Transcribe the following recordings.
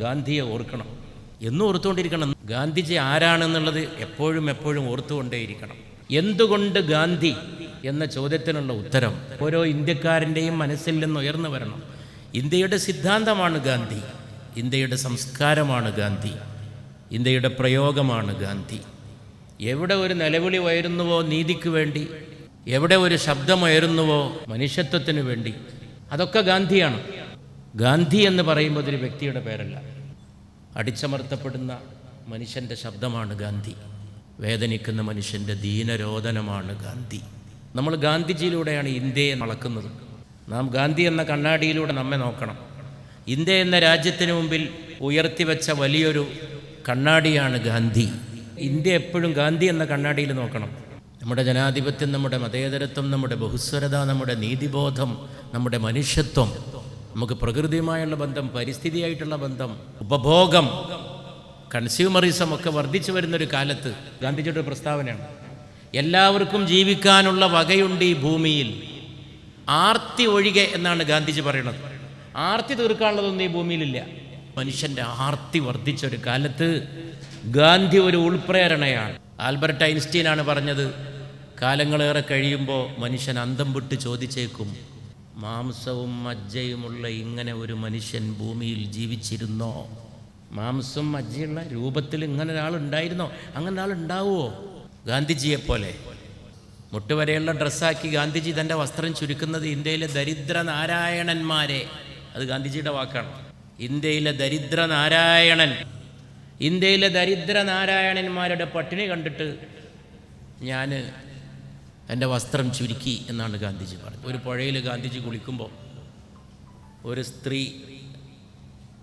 ഗാന്ധിയെ ഓർക്കണം. എന്നും ഓർത്തുകൊണ്ടിരിക്കണം. ഗാന്ധിജി ആരാണെന്നുള്ളത് എപ്പോഴും എപ്പോഴും ഓർത്തുകൊണ്ടേയിരിക്കണം. എന്തുകൊണ്ട് ഗാന്ധി എന്ന ചോദ്യത്തിനുള്ള ഉത്തരം ഓരോ ഇന്ത്യക്കാരന്റെയും മനസ്സിൽ നിന്ന് ഉയർന്നു വരണം. ഇന്ത്യയുടെ സിദ്ധാന്തമാണ് ഗാന്ധി. ഇന്ത്യയുടെ സംസ്കാരമാണ് ഗാന്ധി. ഇന്ത്യയുടെ പ്രയോഗമാണ് ഗാന്ധി. എവിടെ ഒരു നിലവിളി ഉയരുന്നുവോ നീതിക്ക് വേണ്ടി? എവിടെ ഒരു ശബ്ദമുയരുന്നുവോ മനുഷ്യത്വത്തിന് വേണ്ടി? അതൊക്കെ ഗാന്ധിയാണ്. ഗാന്ധി എന്ന് പറയുമ്പോൾ ഒരു വ്യക്തിയുടെ പേരല്ല. അടിച്ചമർത്തപ്പെടുന്ന മനുഷ്യന്റെ ശബ്ദമാണ് ഗാന്ധി. വേദനിക്കുന്ന മനുഷ്യന്റെ ദീനരോധനമാണ് ഗാന്ധി. നമ്മൾ ഗാന്ധിജിയിലൂടെയാണ് ഇന്ത്യയെ അളക്കുന്നത് നാം ഗാന്ധി എന്ന കണ്ണാടിയിലൂടെ നമ്മെ നോക്കണം. ഇന്ത്യ എന്ന രാജ്യത്തിന് മുമ്പിൽ ഉയർത്തിവെച്ച വലിയൊരു കണ്ണാടിയാണ് ഗാന്ധി. ഇന്ത്യ എപ്പോഴും ഗാന്ധി എന്ന കണ്ണാടിയിൽ നോക്കണം. നമ്മുടെ ജനാധിപത്യം നമ്മുടെ മതേതരത്വം നമ്മുടെ ബഹുസ്വരത നമ്മുടെ നീതിബോധം നമ്മുടെ മനുഷ്യത്വം നമുക്ക് പ്രകൃതിയുമായുള്ള ബന്ധം പരിസ്ഥിതിയായിട്ടുള്ള ബന്ധം ഉപഭോഗം കൺസ്യൂമറിസം ഒക്കെ വർദ്ധിച്ചു വരുന്നൊരു കാലത്ത് ഗാന്ധിജിയുടെ പ്രസ്താവനയാണ്. എല്ലാവർക്കും ജീവിക്കാനുള്ള വകയുണ്ട് ഈ ഭൂമിയിൽ. ആർത്തി ഒഴികെ എന്നാണ് ഗാന്ധിജി പറയുന്നത്. ആർത്തി തീർക്കാനുള്ളതൊന്നും ഈ ഭൂമിയിലില്ല. മനുഷ്യന്റെ ആർത്തി വർദ്ധിച്ച ഒരു കാലത്ത് ഗാന്ധി ഒരു ഉൾപ്രേരണയാണ്. ആൽബർട്ട് ഐൻസ്റ്റീനാണ് പറഞ്ഞത് കാലങ്ങളേറെ കഴിയുമ്പോൾ മനുഷ്യൻ അന്തം വിട്ട് ചോദിച്ചേക്കും മാംസവും മജ്ജയുമുള്ള ഇങ്ങനെ ഒരു മനുഷ്യൻ ഭൂമിയിൽ ജീവിച്ചിരുന്നോ? മാംസം മജ്ജയുള്ള രൂപത്തിൽ ഇങ്ങനെ ഒരാൾ ഉണ്ടായിരുന്നോ? അങ്ങനെ ഒരാൾ ഉണ്ടാവുമോ ഗാന്ധിജിയെപ്പോലെ. മുട്ടുവരെയുള്ള ഡ്രസ്സാക്കി ഗാന്ധിജി തന്റെ വസ്ത്രം ചുരുക്കുന്നത് ഇന്ത്യയിലെ ദരിദ്ര നാരായണന്മാരെ അത് ഗാന്ധിജിയുടെ വാക്കാണ്. ഇന്ത്യയിലെ ദരിദ്ര നാരായണൻ ഇന്ത്യയിലെ ദരിദ്ര നാരായണന്മാരുടെ പട്ടിണി കണ്ടിട്ട് ഞാൻ എന്റെ വസ്ത്രം ചുരുക്കി എന്നാണ് ഗാന്ധിജി പറഞ്ഞത്. ഒരു പുഴയിൽ ഗാന്ധിജി കുളിക്കുമ്പോൾ ഒരു സ്ത്രീ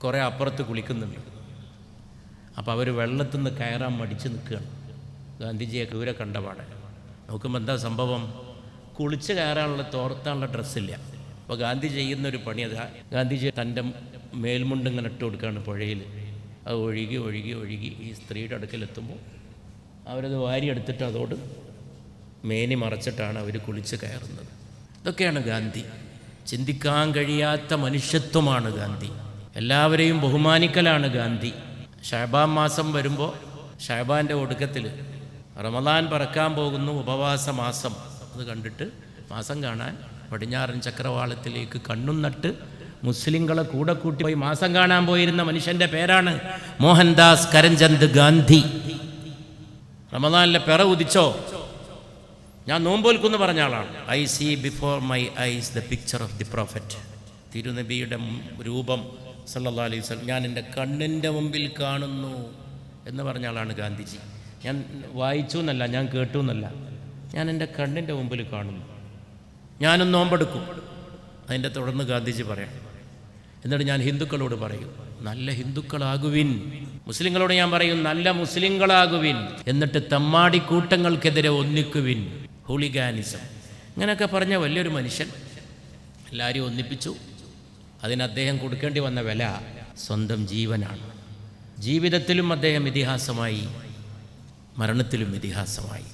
കുറേ അപ്പുറത്ത് കുളിക്കുന്നുണ്ട്. അപ്പോൾ അവർ വെള്ളത്തിൽ നിന്ന് കയറാൻ മടിച്ച് നിൽക്കുകയാണ്. ഗാന്ധിജിയെ ദൂരെ കണ്ടപാടെ നോക്കുമ്പോൾ എന്താ സംഭവം? കുളിച്ച് കയറാനുള്ള തോർത്താനുള്ള ഡ്രസ്സില്ല. അപ്പോൾ ഗാന്ധി ചെയ്യുന്നൊരു പണി അത്. ഗാന്ധിജി തന്റെ മേൽമുണ്ട് ഇങ്ങനെ ഇട്ട് കൊടുക്കുകയാണ് പുഴയിൽ. അത് ഒഴുകി ഒഴുകി ഒഴുകി ഈ സ്ത്രീയുടെ അടുക്കലെത്തുമ്പോൾ അവരത് വാരിയെടുത്തിട്ട് അതോട് മേനി മറച്ചിട്ടാണ് അവർ കുളിച്ച് കയറുന്നത്. ഇതൊക്കെയാണ് ഗാന്ധി. ചിന്തിക്കാൻ കഴിയാത്ത മനുഷ്യത്വമാണ് ഗാന്ധി. എല്ലാവരെയും ബഹുമാനിക്കലാണ് ഗാന്ധി. ഷഹബാൻ മാസം വരുമ്പോൾ ഷഹബാന്റെ ഒടുക്കത്തിൽ റമദാൻ പറക്കാൻ പോകുന്നു ഉപവാസ മാസം. അത് കണ്ടിട്ട് മാസം കാണാൻ പടിഞ്ഞാറൻ ചക്രവാളത്തിലേക്ക് കണ്ണും നട്ട് മുസ്ലിങ്ങളെ കൂടെ കൂട്ടി പോയി മാസം കാണാൻ പോയിരുന്ന മനുഷ്യന്റെ പേരാണ് മോഹൻദാസ് കരംചന്ദ് ഗാന്ധി. റമദാനിലെ പിറ ഉദിച്ചോ? ഞാൻ നോമ്പോൽക്കുന്ന് പറഞ്ഞ ആളാണ്. I see before my eyes the picture of the prophet തിരുനബിയുടെ രൂപം സല്ലാ അലൈഹി വസല്ലം. ഞാൻ എന്റെ കണ്ണിന്റെ മുമ്പിൽ കാണുന്നു എന്ന് പറഞ്ഞ ആളാണ് ഗാന്ധിജി. ഞാൻ വായിച്ചു എന്നല്ല ഞാൻ കേട്ടു എന്നല്ല. ഞാൻ എന്റെ കണ്ണിന്റെ മുമ്പിൽ കാണുന്നു. ഞാനും നോമ്പെടുക്കും. അതിന്റെ തുടർന്ന് ഗാന്ധിജി പറയാം. എന്നിട്ട് ഞാൻ ഹിന്ദുക്കളോട് പറയും നല്ല ഹിന്ദുക്കളാകുവിൻ. മുസ്ലിങ്ങളോട് ഞാൻ പറയും നല്ല മുസ്ലിങ്ങളാകുവിൻ. എന്നിട്ട് തമ്മാടി കൂട്ടങ്ങൾക്കെതിരെ ഒന്നിക്കുവിൻ. ഹൂളിഗാനിസം. ഇങ്ങനെയൊക്കെ പറഞ്ഞ വലിയൊരു മനുഷ്യൻ എല്ലാവരെയും ഒന്നിപ്പിച്ചു. അതിന് അദ്ദേഹം കൊടുക്കേണ്ടി വന്ന വില സ്വന്തം ജീവനാണ്. ജീവിതത്തിലും അദ്ദേഹം ഇതിഹാസമായി മരണത്തിലും ഇതിഹാസമായി.